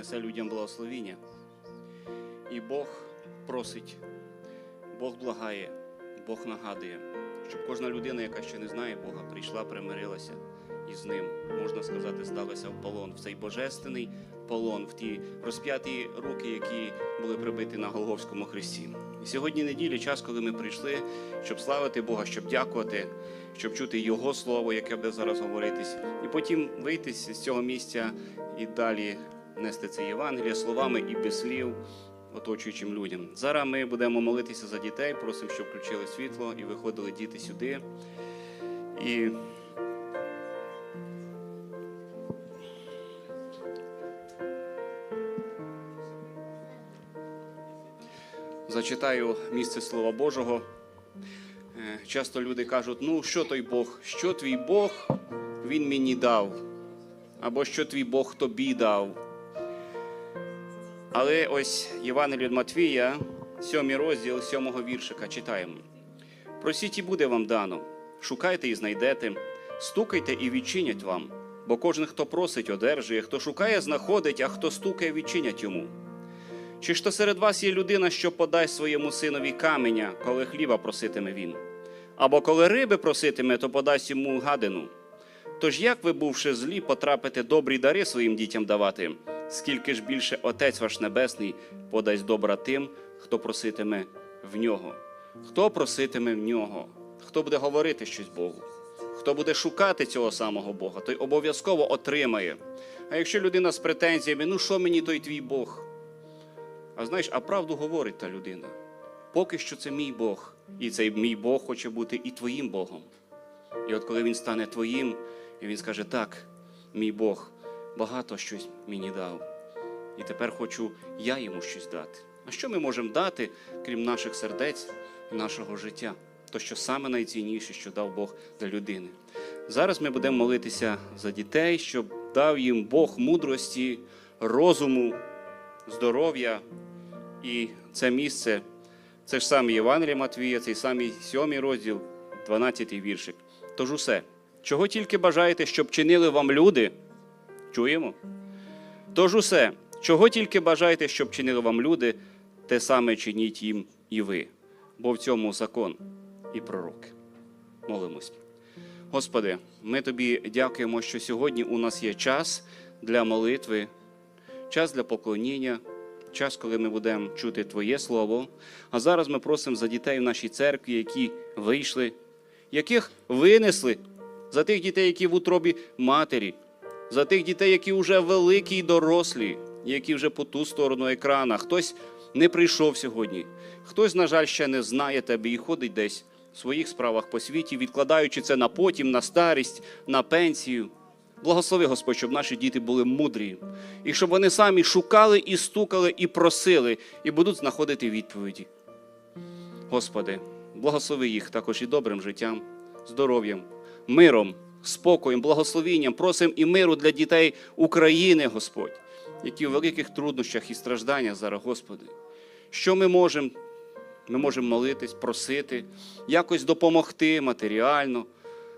Несе людям благословіння. І Бог просить, Бог благає, Бог нагадує, щоб кожна людина, яка ще не знає Бога, прийшла, примирилася із ним, можна сказати, сталася в полон, в цей божественний полон, в ті розп'яті руки, які були прибиті на Голговському хресті. І сьогодні неділі, час, коли ми прийшли, щоб славити Бога, щоб дякувати, щоб чути Його слово, яке буде зараз говоритись, і потім вийти з цього місця і далі нести це Євангеліє словами і без слів оточуючим людям. Зараз ми будемо молитися за дітей, просимо, щоб включили світло і виходили діти сюди. І зачитаю місце Слова Божого. Е, Часто люди кажуть: ну, що той Бог? Що твій Бог він мені дав? Або що твій Бог тобі дав? Але ось Євангеліє від Матвія, 7 розділ 7 віршика, читаємо. Просіть і буде вам дано, шукайте і знайдете, стукайте і відчинять вам. Бо кожен, хто просить, одержує, хто шукає, знаходить, а хто стукає, відчинять йому. Чи ж то серед вас є людина, що подасть своєму синові каменя, коли хліба проситиме він? Або коли риби проситиме, то подасть йому гадину. Тож як ви, бувши злі, потрапите добрі дари своїм дітям давати, скільки ж більше Отець ваш Небесний подасть добра тим, хто проситиме в нього? Хто проситиме в нього? Хто буде говорити щось Богу? Хто буде шукати цього самого Бога, той обов'язково отримає. А якщо людина з претензіями, ну що мені той твій Бог? А знаєш, а правду говорить та людина. Поки що це мій Бог, і цей мій Бог хоче бути і твоїм Богом. І от коли він стане твоїм, і він скаже: так, мій Бог багато щось мені дав. І тепер хочу я йому щось дати. А що ми можемо дати, крім наших сердець і нашого життя? То, що саме найцінніше, що дав Бог для людини. Зараз ми будемо молитися за дітей, щоб дав їм Бог мудрості, розуму, здоров'я. І це місце, це ж саме Євангеліє Матвія, цей самий сьомий розділ, 12 віршик. Тож усе, чого тільки бажаєте, щоб чинили вам люди, чуємо? Тож усе, чого тільки бажаєте, щоб чинили вам люди, те саме чиніть їм і ви, бо в цьому закон і пророки. Молимось. Господи, ми тобі дякуємо, що сьогодні у нас є час для молитви, час для поклоніння, час, коли ми будемо чути Твоє Слово. А зараз ми просимо за дітей в нашій церкві, які вийшли, яких винесли, за тих дітей, які в утробі матері, за тих дітей, які вже великі й дорослі, які вже по ту сторону екрана. Хтось не прийшов сьогодні, хтось, на жаль, ще не знає тебе і ходить десь в своїх справах по світі, відкладаючи це на потім, на старість, на пенсію. Благослови, Господь, щоб наші діти були мудрі, і щоб вони самі шукали і стукали, і просили, і будуть знаходити відповіді. Господи, благослови їх також і добрим життям, здоров'ям, миром, спокоєм, благословінням. Просимо і миру для дітей України, Господь, які в великих труднощах і стражданнях зараз, Господи. Що ми можемо? Ми можемо молитись, просити, якось допомогти матеріально,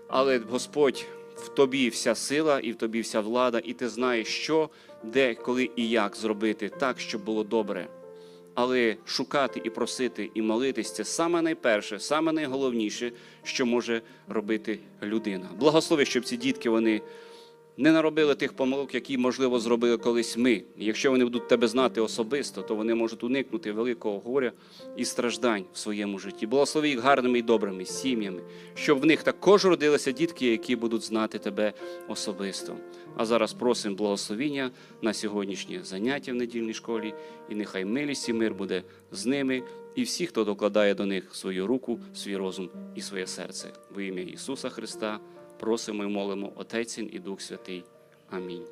але Господь в тобі вся сила і в тобі вся влада, і ти знаєш, що, де, коли і як зробити так, щоб було добре. Але шукати і просити, і молитись це саме найперше, саме найголовніше, що може робити людина. Благослови, щоб ці дітки вони не наробили тих помилок, які, можливо, зробили колись ми. Якщо вони будуть тебе знати особисто, то вони можуть уникнути великого горя і страждань в своєму житті. Благослови їх гарними і добрими сім'ями, щоб в них також родилися дітки, які будуть знати тебе особисто. А зараз просимо благословіння на сьогоднішнє заняття в недільній школі, і нехай милість і мир буде з ними і всі, хто докладає до них свою руку, свій розум і своє серце. Во ім'я Ісуса Христа просимо і молимо Отець і Дух Святий. Амінь.